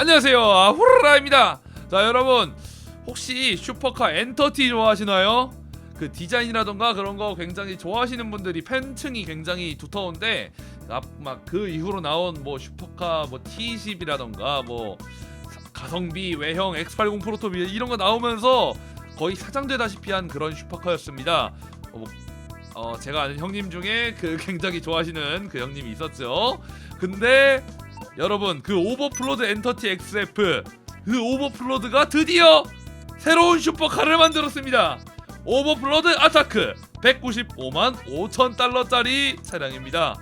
안녕하세요 아후라입니다 자 여러분 혹시 슈퍼카 엔터티 좋아하시나요? 그 디자인이라던가 그런 거 굉장히 좋아하시는 분들이 팬층이 굉장히 두터운데 막 그 이후로 나온 뭐 슈퍼카 뭐 T20이라던가 뭐 가성비 외형 X80 프로토비 이런 거 나오면서 거의 사장되다시피 한 그런 슈퍼카였습니다. 어, 뭐, 어, 제가 아는 형님 중에 그 굉장히 좋아하시는 그 형님이 있었죠. 근데 여러분 그 오버플로드 엔터티 XF 그 오버플로드가 드디어 새로운 슈퍼카를 만들었습니다. 오버플로드 아타크 195만 5천 달러짜리 차량입니다.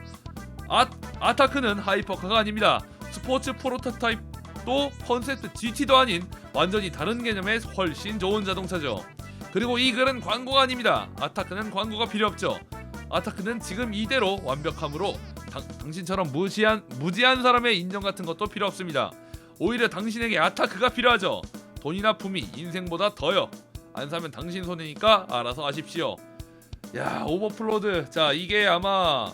아, 아타크는 하이퍼카가 아닙니다. 스포츠 프로토타입도 컨셉트 GT도 아닌 완전히 다른 개념의 훨씬 좋은 자동차죠. 그리고 이 글은 광고가 아닙니다. 아타크는 광고가 필요 없죠. 아타크는 지금 이대로 완벽함으로 당, 당신처럼 무시한 무지한 사람의 인정 같은 것도 필요 없습니다. 오히려 당신에게 아타크가 필요하죠. 돈이나 품이 인생보다 더요. 안 사면 당신 손해니까 알아서 하십시오. 야 오버플로드 자 이게 아마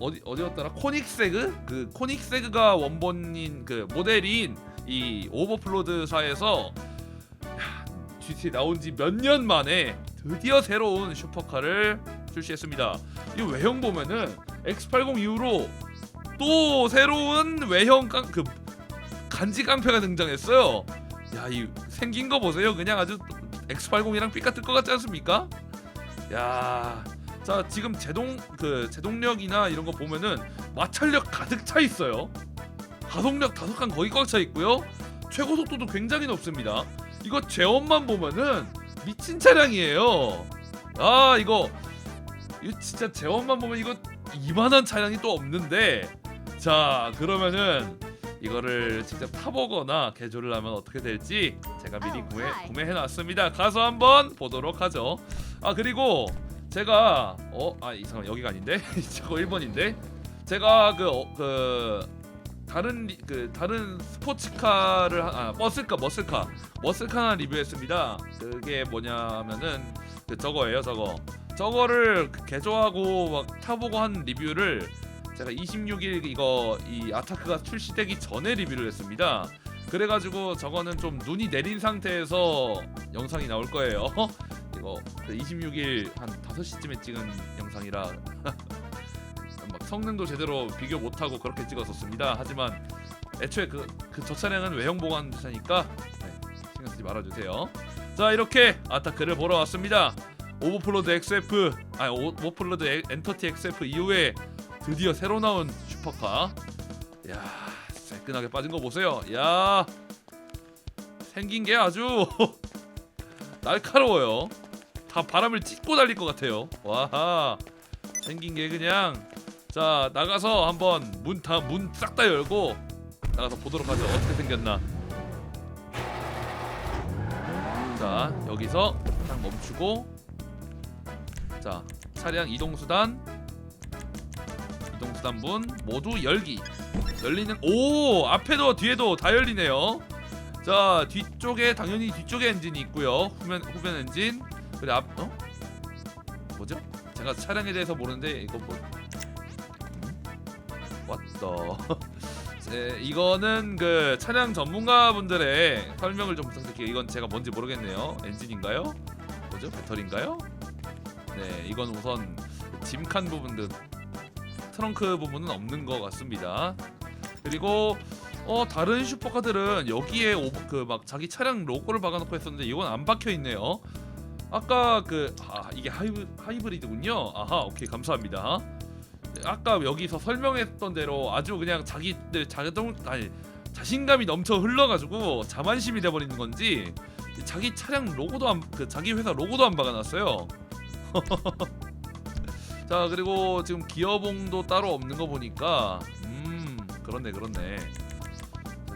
어디 어디였더라 코닉세그 그 코닉세그가 원본인 그 모델인 이 오버플로드사에서 야, GT 나온 지 몇 년 만에 드디어 새로운 슈퍼카를 출시했습니다. 이 외형 보면은 X80 이후로 또 새로운 외형 깡, 그 간지 깡패가 등장했어요. 야, 이 생긴 거 보세요. 그냥 아주 X80이랑 삐까뜰 것 같지 않습니까? 야, 자 지금 제동 그 제동력이나 이런 거 보면은 마찰력 가득 차 있어요. 가속력 다섯 칸 거의 꽉 차 있고요. 최고 속도도 굉장히 높습니다. 이거 제원만 보면은 미친 차량이에요. 아 이거 이거 진짜 제원만 보면 이거 이만한 차량이 또 없는데 자 그러면은 이거를 직접 타보거나 개조를 하면 어떻게 될지 제가 미리 구매 구매해 놨습니다. 가서 한번 보도록 하죠. 아 그리고 제가 어아 이상한 여기가 아닌데 저거 1번인데 제가 그 어, 그 다른 리, 그 다른 스포츠카를 하- 아 버스카 머슬카 머슬카 하나 리뷰했습니다. 그게 뭐냐면은 그 저거예요 저거 저거를 그 개조하고 막 타보고 한 리뷰를 제가 26일 이거 이 아타크가 출시되기 전에 리뷰를 했습니다. 그래가지고 저거는 좀 눈이 내린 상태에서 영상이 나올 거예요. 이거 그 26일 한 5시쯤에 찍은 영상이라 막 성능도 제대로 비교 못하고 그렇게 찍었었습니다. 하지만 애초에 그 그 저 차량은 외형 보관 차니까 네, 신경 쓰지 말아주세요. 자 이렇게 아타크를 보러 왔습니다. 오버플로드 XF 오- 오버플로드 에- 엔터티 XF 이후에 드디어 새로 나온 슈퍼카. 야 새끈하게 빠진 거 보세요. 야 생긴 게 아주 날카로워요. 다 바람을 찢고 달릴 것 같아요. 와 생긴 게 그냥 자 나가서 한번 문 다 문 싹 다 열고 나가서 보도록 하죠. 어떻게 생겼나. 자 여기서 딱 멈추고 자 차량 이동 수단 이동 수단 문 모두 열기 열리는 오 앞에도 뒤에도 다 열리네요. 자 뒤쪽에 당연히 뒤쪽에 엔진이 있고요. 후면 후면 엔진 그리고 앞 어? 뭐죠? 제가 차량에 대해서 모르는데 이거 뭐 왔다. 네, 이거는 그 차량 전문가분들의 설명을 좀 부탁드릴게요. 이건 제가 뭔지 모르겠네요. 엔진인가요? 뭐죠? 배터리인가요? 네, 이건 우선 짐칸 부분들 트렁크 부분은 없는 것 같습니다. 그리고 어 다른 슈퍼카들은 여기에 그 막 자기 차량 로고를 박아놓고 했었는데 이건 안 박혀 있네요. 아까 그 아, 이게 하이브, 하이브리드군요. 아하 오케이 감사합니다. 아까 여기서 설명했던 대로 아주 그냥 자기들 자동 아니 자신감이 넘쳐 흘러가지고 자만심이 돼버리는 건지 자기 차량 로고도 안 그 자기 회사 로고도 안 박아놨어요. 자 그리고 지금 기어봉도 따로 없는 거 보니까 음 그렇네 그렇네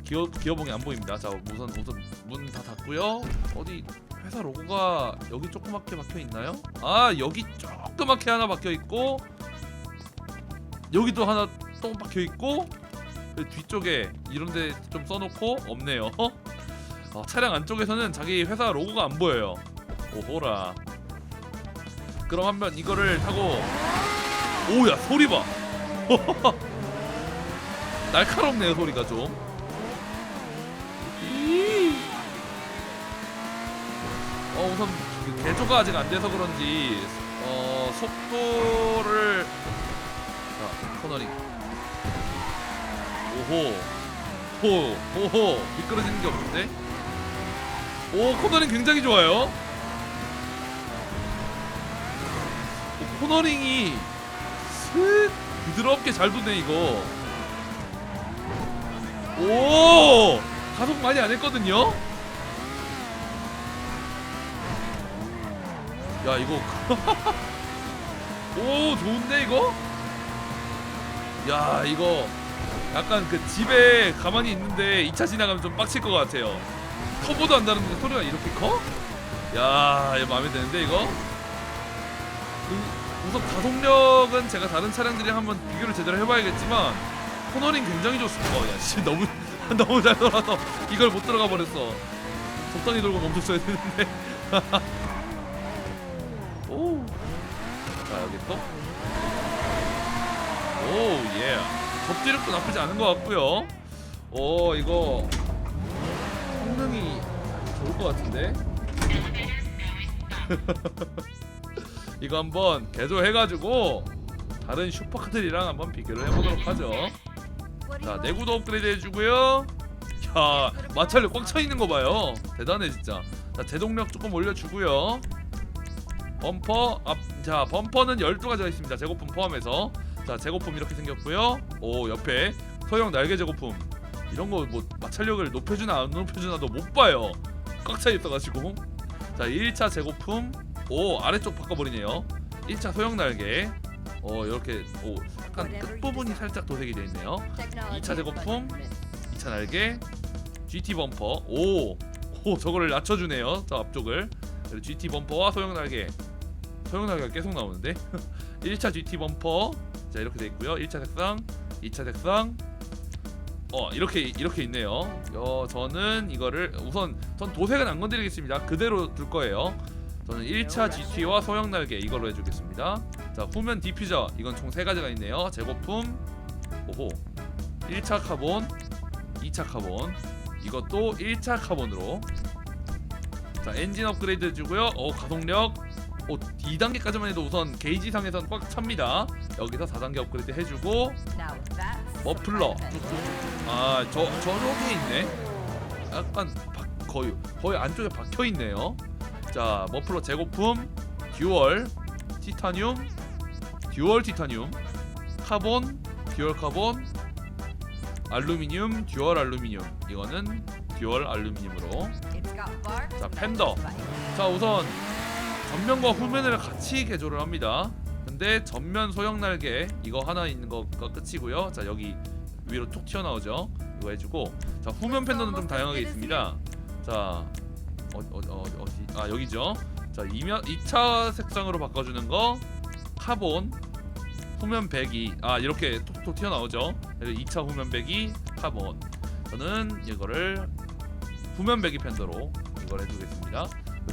기어 기어봉이 안 보입니다. 자 우선 우선 문 다 닫고요. 어디 회사 로고가 여기 조그맣게 박혀 있나요? 아 여기 조그맣게 하나 박혀 있고 여기도 하나 또 박혀 있고 그 뒤쪽에 이런데 좀 써놓고 없네요. 어, 차량 안쪽에서는 자기 회사 로고가 안 보여요. 오호라. 그럼 한번 이거를 타고. 오야 소리 봐. 날카롭네요 소리가 좀. 어, 우선 그 개조가 아직 안 돼서 그런지 어, 속도를. 자, 코너링 오호. 호 오호. 미끄러지는 게 없는데? 오 코너링 굉장히 좋아요. 코너링이 슥 부드럽게 잘 도네 이거. 오! 가속 많이 안 했거든요? 야 이거. 오 좋은데 이거? 야 이거 약간 그 집에 가만히 있는데 2차 지나가면 좀 빡칠 것 같아요. 터보도 안 다른데 소리가 이렇게 커? 야 이거 마음에 드는데 이거? 우- 우선 가속력은 제가 다른 차량들이랑 한번 비교를 제대로 해봐야겠지만 코너링 굉장히 좋습니다 어, 야 씨 너무 너무 잘 돌아서 이걸 못 들어가 버렸어 적당히 돌고 멈췄어야 되는데 오. 자 여기 또. 오 예. 접지력도 나쁘지 않은 것 같고요. 오 이거 성능이 좋을 것 같은데. 이거 한번 개조해가지고 다른 슈퍼카들이랑 한번 비교를 해보도록 하죠. 자 내구도 업그레이드 해주고요. 야 마찰력 꽉 차 있는 거 봐요. 대단해 진짜. 자 제동력 조금 올려주고요. 범퍼 앞, 자 범퍼는 12가지가 있습니다 제거품 포함해서 자 제거품 이렇게 생겼고요 오 옆에 소형 날개 제거품 이런 거 뭐 마찰력을 높여주나 안 높여주나도 못 봐요 꽉 차 있어가지고 자 1차 제거품 오 아래쪽 바꿔버리네요. 1차 소형 날개. 어 이렇게 오 약간 끝부분이 살짝 도색이 되어 있네요. 2차 제거품 2차 날개 GT 범퍼 오, 오 저거를 낮춰주네요. 저 앞쪽을. GT 범퍼와 소형 날개. 소형 날개가 계속 나오는데. 1차 GT 범퍼 자 이렇게 돼 있고요. 1차 색상 2차 색상. 어 이렇게 이렇게 있네요. 어 저는 이거를 우선 전 도색은 안 건드리겠습니다. 그대로 둘 거예요 저는 1차 GT와 소형 날개 이걸로 해주겠습니다. 자 후면 디퓨저. 이건 총 세 가지가 있네요. 제거품. 오호. 1차 카본. 2차 카본. 이것도 1차 카본으로. 자 엔진 업그레이드 해주고요. 어 가속력. 오 2단계까지만 해도 우선 게이지 상에선 꽉 찹니다. 여기서 4단계 업그레이드 해주고. 머플러. 아저 저렇게 있네. 약간 박- 거의 거의 안쪽에 박혀 있네요 자 머플러 재고품 듀얼 티타늄 듀얼 티타늄 카본 듀얼 카본 알루미늄 듀얼 알루미늄. 이거는 듀얼 알루미늄으로. 자 팬더. 자 우선 전면과 후면을 같이 개조를 합니다. 근데 전면 소형 날개 이거 하나 있는 거가 끝이고요. 자 여기 위로 툭 튀어나오죠. 이거 해주고. 자 후면 팬더는 좀 다양하게 있습니다. 자 어, 어, 어, 어디? 아 여기죠. 자 2면 2차 색상으로 바꿔주는 거. 카본 후면 배기. 아 이렇게 톡톡 튀어나오죠. 그리고 2차 후면 배기 카본. 저는 이거를 후면 배기 팬더로 이걸 해주겠습니다.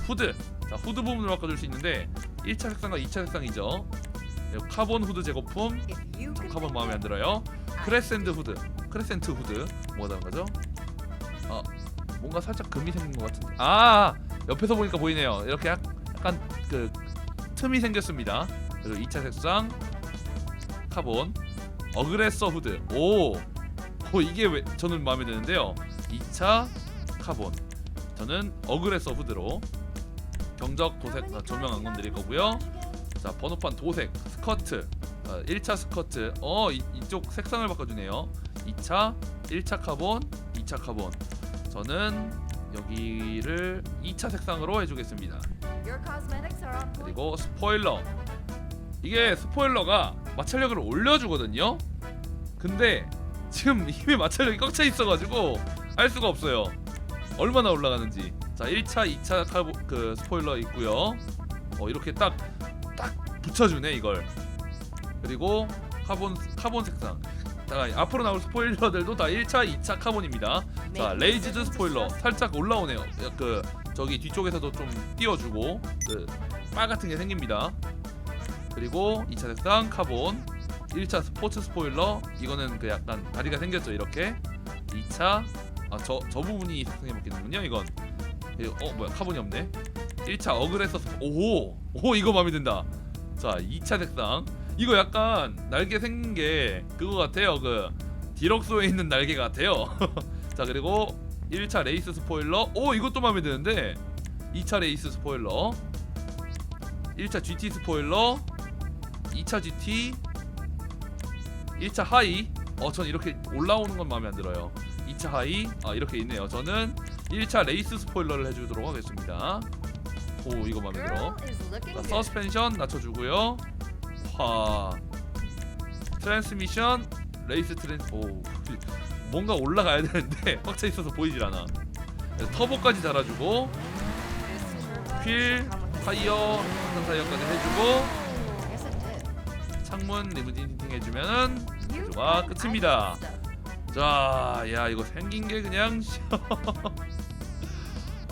후드. 자 후드 부분을 바꿔줄 수 있는데 1차 색상과 2차 색상이죠. 그리고 카본 후드 제거품. 저 카본 마음에 안 들어요. 크레센트 후드. 크레센트 후드. 뭐가 다른 거죠? 아 뭔가 살짝 금이 생긴 것 같은데. 아 옆에서 보니까 보이네요. 이렇게 약, 약간 그 틈이 생겼습니다. 그리고 2차 색상 카본 어그레서 후드. 오, 오 이게 왜 저는 마음에 드는데요. 2차 카본. 저는 어그레서 후드로 경적 도색 아, 조명 안 건 드릴 거고요. 자 번호판 도색 스커트. 어, 1차 스커트. 어 이, 이쪽 색상을 바꿔주네요. 2차 1차 카본 2차 카본 저는 여기를 2차 색상으로 해주겠습니다. 그리고 스포일러. 이게 스포일러가 마찰력을 올려주거든요. 근데 지금 이미 마찰력이 꽉 차 있어가지고 알 수가 없어요. 얼마나 올라가는지. 자 1차 2차 카보, 그 스포일러 있고요. 어 이렇게 딱 딱 붙여주네 이걸. 그리고 카본 카본 색상 자 앞으로 나올 스포일러들도 다 1차 2차 카본입니다. 자 레이지드 스포일러 살짝 올라오네요. 그 저기 뒤쪽에서도 좀 띄워주고 그 빨 같은 게 생깁니다. 그리고 2차 색상 카본 1차 스포츠 스포일러 이거는 그 약간 다리가 생겼죠 이렇게. 2차 아저저 부분이 색상이 바뀌는군요 이건. 그리고 어 뭐야 카본이 없네. 1차 어그레서 스- 오, 오 이거 마음에 든다. 자, 2차 색상. 이거 약간 날개 생긴 게 그거 같아요. 그 디럭소에 있는 날개 같아요. 자, 그리고 1차 레이스 스포일러. 오, 이것도 마음에 드는데. 2차 레이스 스포일러. 1차 GT 스포일러. 2차 GT. 1차 하이. 어, 전 이렇게 올라오는 건 마음에 안 들어요. 2차 하이. 아, 이렇게 있네요. 저는 1차 레이스 스포일러를 해주도록 하겠습니다. 오, 이거 마음에 들어. 자. 서스펜션 낮춰주고요. 와, 트랜스미션, 레이스 트랜, 오, 뭔가 올라가야 되는데 꽉 차 있어서 보이질 않아. 터보까지 달아주고, 휠, 타이어, 항상 타이어까지 해주고. 창문 리무진 팅 해주면은 find 끝입니다. 자, 야 이거 생긴 게 그냥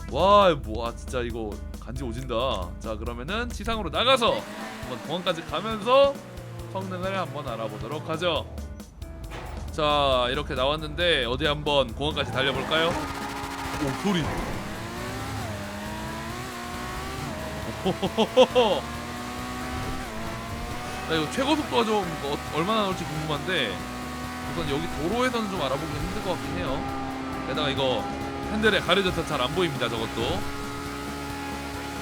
와, 뭐, 아, 진짜 이거 간지 오진다. 자, 그러면은 지상으로 나가서 한번 공항까지 가면서 성능을 한번 알아보도록 하죠. 자, 이렇게 나왔는데 어디 한번 공항까지 달려볼까요? 오, 소리. 오호호호호. 나 이거 최고 속도가 좀 어- 얼마나 나올지 궁금한데 우선 여기 도로에서는 좀 알아보기 힘들 것 같긴 해요. 게다가 이거 핸들에 가려져서 잘 안 보입니다. 저것도.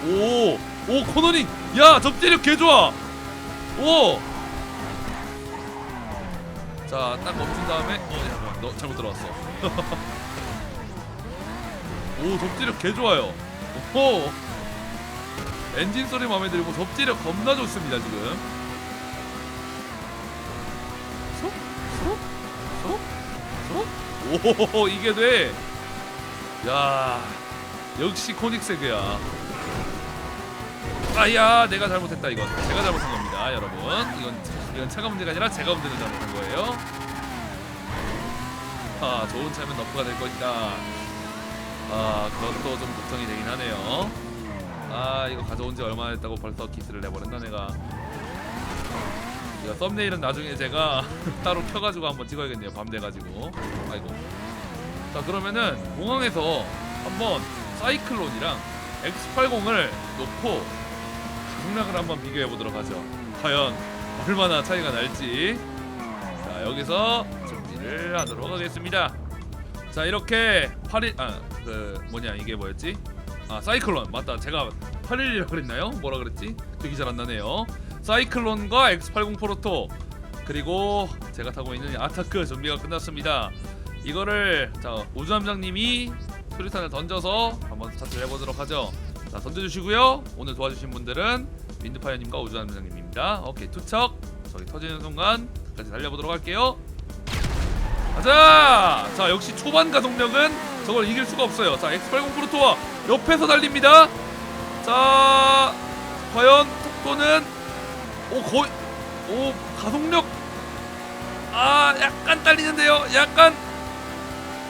오, 오 코너링. 야 접지력 개 좋아. 오. 자, 딱 멈춘 다음에 어, 잠깐만, 너 잘못 들어왔어. 오, 접지력 개 좋아요. 오. 엔진 소리 마음에 들고 접지력 겁나 좋습니다 지금. 쏙, 쏙, 쏙, 쏙. 오, 이게 돼. 야, 역시 코닉세그야. 아야, 내가 잘못했다 이건. 제가 잘못한 겁니다, 여러분. 이건 이건 차가 문제가 아니라 제가 운전을 잘못한 거예요. 아, 좋은 차면 너프가 될 것이다. 아, 그것도 좀 걱정이 되긴 하네요. 아, 이거 가져온 지 얼마나 됐다고 벌써 기스를 내버린다 내가. 이거 썸네일은 나중에 제가 따로 켜가지고 한번 찍어야겠네요. 밤 돼가지고. 아이고. 자 그러면은 공항에서 한번 사이클론이랑 X80을 놓고 가속력을 한번 비교해 보도록 하죠. 과연 얼마나 차이가 날지. 자 여기서 준비를 하도록 하겠습니다. 자 이렇게 8일 아그 뭐냐 이게 뭐였지? 아 사이클론 맞다 제가 8일이라고 그랬나요? 뭐라 그랬지? 기억이 잘 안 나네요. 사이클론과 X80 프로토 그리고 제가 타고 있는 아타크 준비가 끝났습니다. 이거를 자 우주함장님이 수리탄을 던져서 한번 스타트를 해보도록 하죠. 자 던져주시고요. 오늘 도와주신 분들은 윈드파이어님과 우주함장님입니다. 오케이 투척 저기 터지는 순간 끝까지 달려보도록 할게요. 가자! 자 역시 초반 가속력은 저걸 이길 수가 없어요. 자 X80 프로토와 옆에서 달립니다. 자 과연 속도는 오 거의 오 가속력 아 약간 딸리는데요. 약간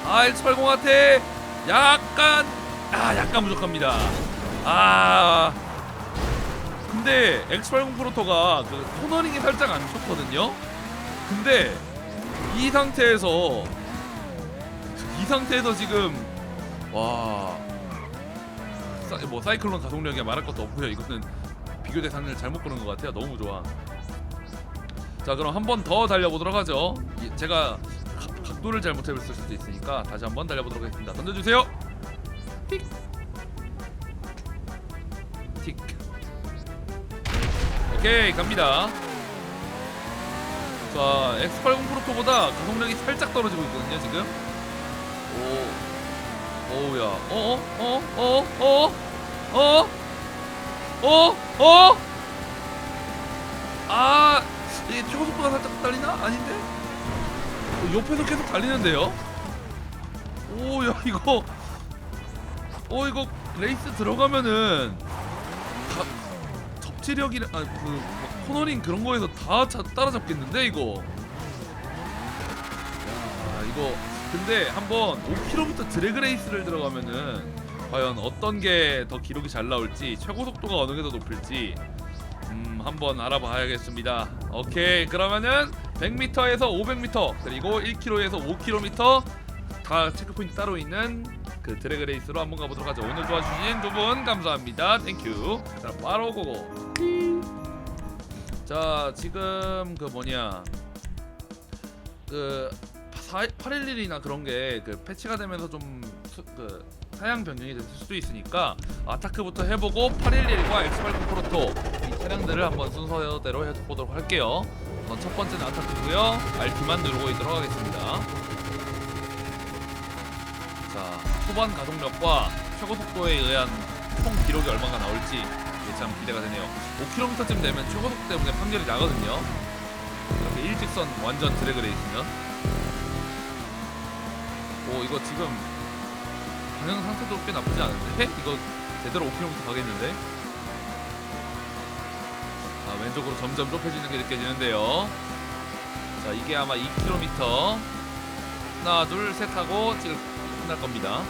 아 X80한테 약간 아 약간 부족합니다. 아 근데 X80 프로토가 그 토너링이 살짝 안 좋거든요. 근데 이 상태에서 이 상태에서 지금 와. 사, 뭐 사이클론 가속력이 말할 것도 없고요. 이거는 비교 대상을 잘못 고른 것 같아요. 너무 좋아. 자 그럼 한 번 더 달려보도록 하죠. 이- 제가 각- 각도를 잘못했을 수도 있으니까 다시 한 번 달려보도록 하겠습니다. 던져주세요. 틱. 틱. 오케이 갑니다. 자 X80 프로토보다 가속력이 살짝 떨어지고 있거든요 지금. 오. 오우야. 어어 어어 어어 어어아 이게 최고 속도가 살짝 달리나 아닌데? 어, 옆에서 계속 달리는데요? 오야 이거 어 이거 레이스 들어가면은 다 접지력이랑 아 그 뭐 코너링 그런 거에서 다 차, 따라잡겠는데 이거 야 이거 근데 한번 5km 드래그 레이스를 들어가면은 과연 어떤 게 더 기록이 잘 나올지 최고 속도가 어느 게 더 높을지 음 한번 알아봐야겠습니다. 오케이 그러면은 100m에서 500m 그리고 1km에서 5km 다 체크 포인트 따로 있는 그 드래그 레이스로 한번 가보도록 하죠. 오늘 도와주신 두 분 감사합니다. 땡큐. 자 바로 고고. 자 지금 그 뭐냐 그 811이나 그런 게 그 패치가 되면서 좀그 사양 변경이 될 수도 있으니까 아타크부터 해보고 811과 X80 프로토 이 차량들을 한번 순서대로 해보도록 할게요. 우선 첫 번째는 아타크고요. RT만 누르고 있도록 하겠습니다. 자 초반 가속력과 최고 속도에 의한 총 기록이 얼마가 나올지 참 기대가 되네요. 5km쯤 되면 최고 속도 때문에 판결이 나거든요. 이렇게 일직선 완전 드래그 레이스면. 오 이거 지금 방향 상태도 꽤 나쁘지 않은데? 이거 제대로 5km 가겠는데? 아 왼쪽으로 점점 좁혀지는 게 느껴지는데요. 자 이게 아마 2km 하나 둘 셋 하고 지금 끝날 겁니다.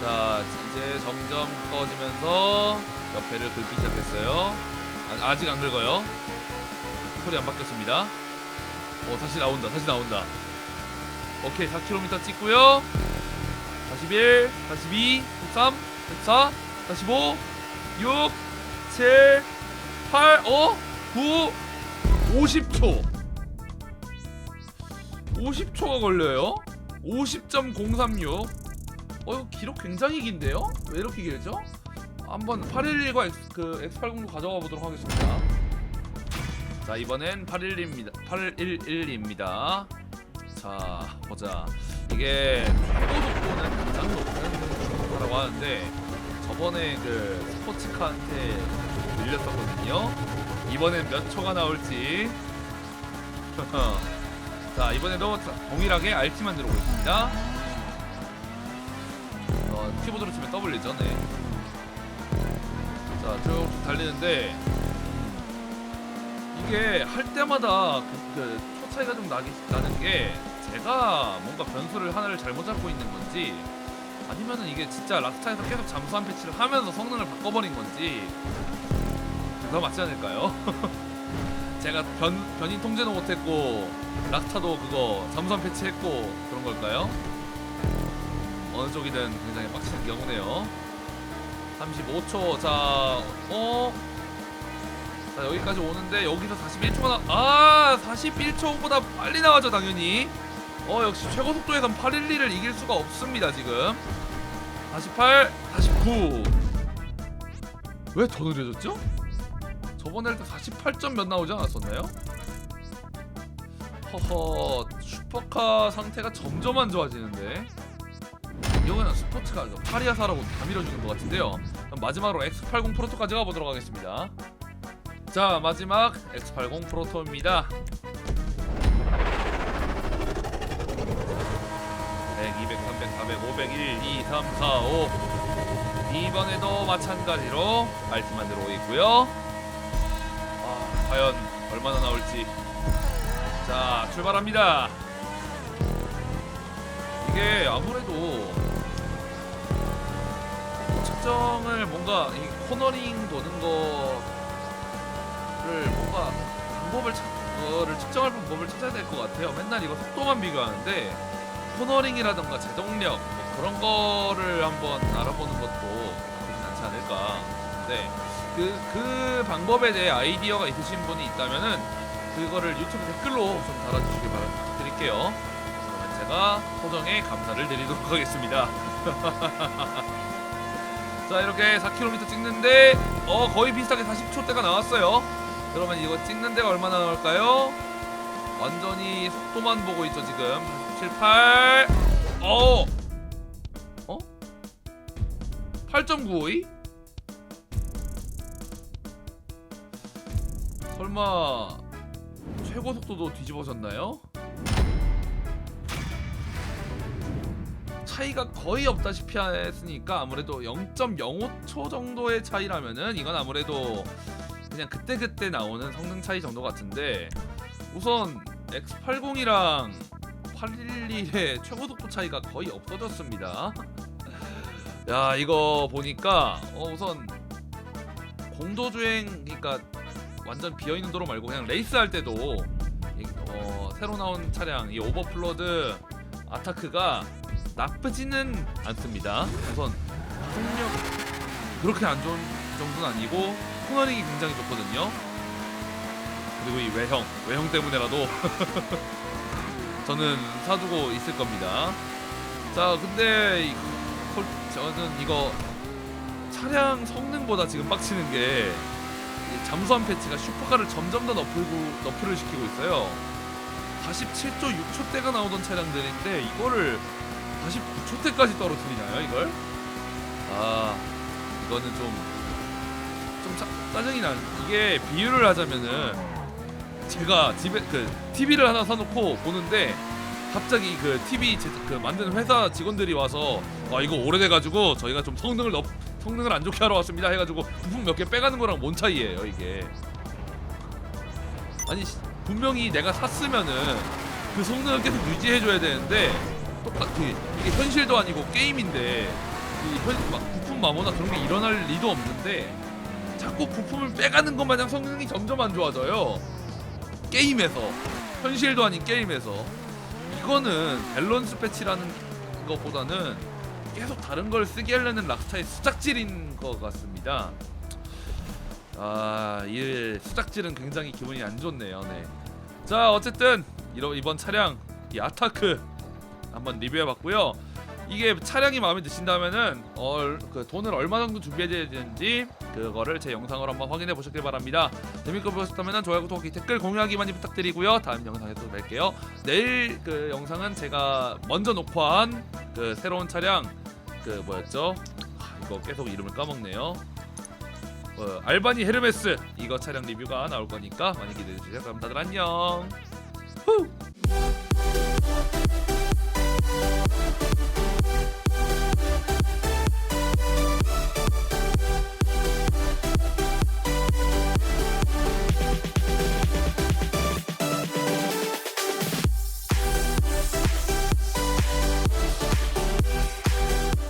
자 이제 점점 꺼지면서 옆에를 긁기 시작했어요. 아, 아직 안 긁어요. 소리 안 바뀌었습니다. 어 다시 나온다 다시 나온다. 오케이 4km 찍고요. 41, 42, 43, 44, 45, 6, 7, 8, 어? 9, 50초. 50초가 걸려요 50.036어 이거 기록 굉장히 긴데요? 왜 이렇게 길죠? 한번 811과 X, 그 X80로 가져가 보도록 하겠습니다. 자 이번엔 811입니다. 811입니다. 자 보자. 이게 최고 속도는 가장 높은 거라고 하는데 저번에 그 스포츠카한테 밀렸었거든요. 이번엔 몇 초가 나올지 자 이번에도 동일하게 RT만 들어오고 있습니다 어, 키보드로 치면 W죠 네. 자쭉 달리는데 이게 할 때마다 그, 그 초 차이가 좀 나기, 나는 게 제가 뭔가 변수를 하나를 잘못 잡고 있는 건지 아니면은 이게 진짜 락스타에서 계속 잠수함 패치를 하면서 성능을 바꿔버린 건지 그거 맞지 않을까요? 제가 변, 변인 통제도 못했고 락스타도 그거 잠수함 패치했고 그런 걸까요? 어느 쪽이든 굉장히 빡치는 경우네요 35초 자 어? 자 여기까지 오는데 여기서 41초가 나... 아 41초보다 빨리 나와죠 당연히 어 역시 최고 속도에선 812를 이길 수가 없습니다 지금 48 49 왜 더 느려졌죠? 저번에 할 때 48점 몇 나오지 않았었나요? 허허 슈퍼카 상태가 점점 안 좋아지는데. 이거는 아니고 파리아사라고 다 밀어주는 것 같은데요. 마지막으로 X80 프로토까지 가보도록 하겠습니다. 자 마지막 X80 프로토입니다. 100, 200, 300, 400, 500, 1, 2, 3, 4, 5 이번에도 마찬가지로 RT만 들어오고 있고요. 아, 과연 얼마나 나올지 자 출발합니다 이게 아무래도 측정을 뭔가 이 코너링 도는 거를 뭔가 방법을 찾, 거를 측정할 방법을 찾아야 될 것 같아요. 맨날 이거 속도만 비교하는데 코너링이라던가 제동력 뭐 그런 거를 한번 알아보는 것도 않지 않을까. 네. 그, 그 방법에 대해 아이디어가 있으신 분이 있다면은 그거를 유튜브 댓글로 좀 달아주시길 바라드릴게요. 그러면 제가 소정에 감사를 드리도록 하겠습니다. 자 이렇게 4km 찍는데 어 거의 비슷하게 40초대가 나왔어요 그러면 이거 찍는 데가 얼마나 나올까요? 완전히 속도만 보고 있죠 지금 7, 8 어? 어? 8.952? 설마 최고 속도도 뒤집어졌나요? 차이가 거의 없다시피 했으니까 아무래도 0.05초 정도의 차이라면은 이건 아무래도 그냥 그때그때 나오는 성능 차이 정도 같은데 우선 X80이랑 811의 최고 속도 차이가 거의 없어졌습니다. 야 이거 보니까 어, 우선 공도 주행 그러니까 완전 비어 있는 도로 말고 그냥 레이스 할 때도 이, 어, 새로 나온 차량 이 오버플로드 아타크가 나쁘지는 않습니다. 우선 속력 그렇게 안 좋은 정도는 아니고 코너링이 굉장히 좋거든요. 그리고 이 외형 외형 때문에라도 저는 사두고 있을 겁니다. 자 근데 저는 이거 차량 성능보다 지금 빡치는 게이 잠수함 패치가 슈퍼카를 점점 더 너프고 너프를 시키고 있어요. 47조 6초대가 나오던 차량들인데 이거를 49초대까지 떨어뜨리나요 이걸? 아 이거는 좀좀 짜증이 난 이게 비유를 하자면은 제가 집에 그 TV를 하나 사놓고 보는데 갑자기 그 TV 제, 그 만드는 회사 직원들이 와서 아 이거 오래돼가지고 저희가 좀 성능을 너, 성능을 안 좋게 하러 왔습니다 해가지고 부품 몇 개 빼가는 거랑 뭔 차이예요 이게? 아니 시- 분명히 내가 샀으면은 그 성능을 계속 유지해줘야 되는데 똑같 그 이게 현실도 아니고 게임인데 이 현, 막 부품 마모나 그런 게 일어날 리도 없는데 자꾸 부품을 빼가는 것 마냥 성능이 점점 안 좋아져요. 게임에서. 현실도 아닌 게임에서. 이거는 밸런스 패치라는 것보다는 계속 다른 걸 쓰게 하려는 락스타의 수작질인 것 같습니다. 아, 이 수작질은 굉장히 기분이 안 좋네요. 네. 자, 어쨌든 이번 차량 이 아타크 한번 리뷰해봤고요. 이게 차량이 마음에 드신다면은 얼, 그 돈을 얼마 정도 준비해야 되는지 그거를 제 영상으로 한번 확인해 보셨길 바랍니다. 재밌게 보셨다면 좋아요, 구독, 댓글 공유하기 많이 부탁드리고요. 다음 영상에 또 뵐게요. 내일 그 영상은 제가 먼저 녹화한 그 새로운 차량 그 뭐였죠? 하, 이거 계속 이름을 까먹네요. 어, 알바니 헤르메스 이거 차량 리뷰가 나올 거니까 많이 기대해 주세요. 그럼 다들 안녕. 후!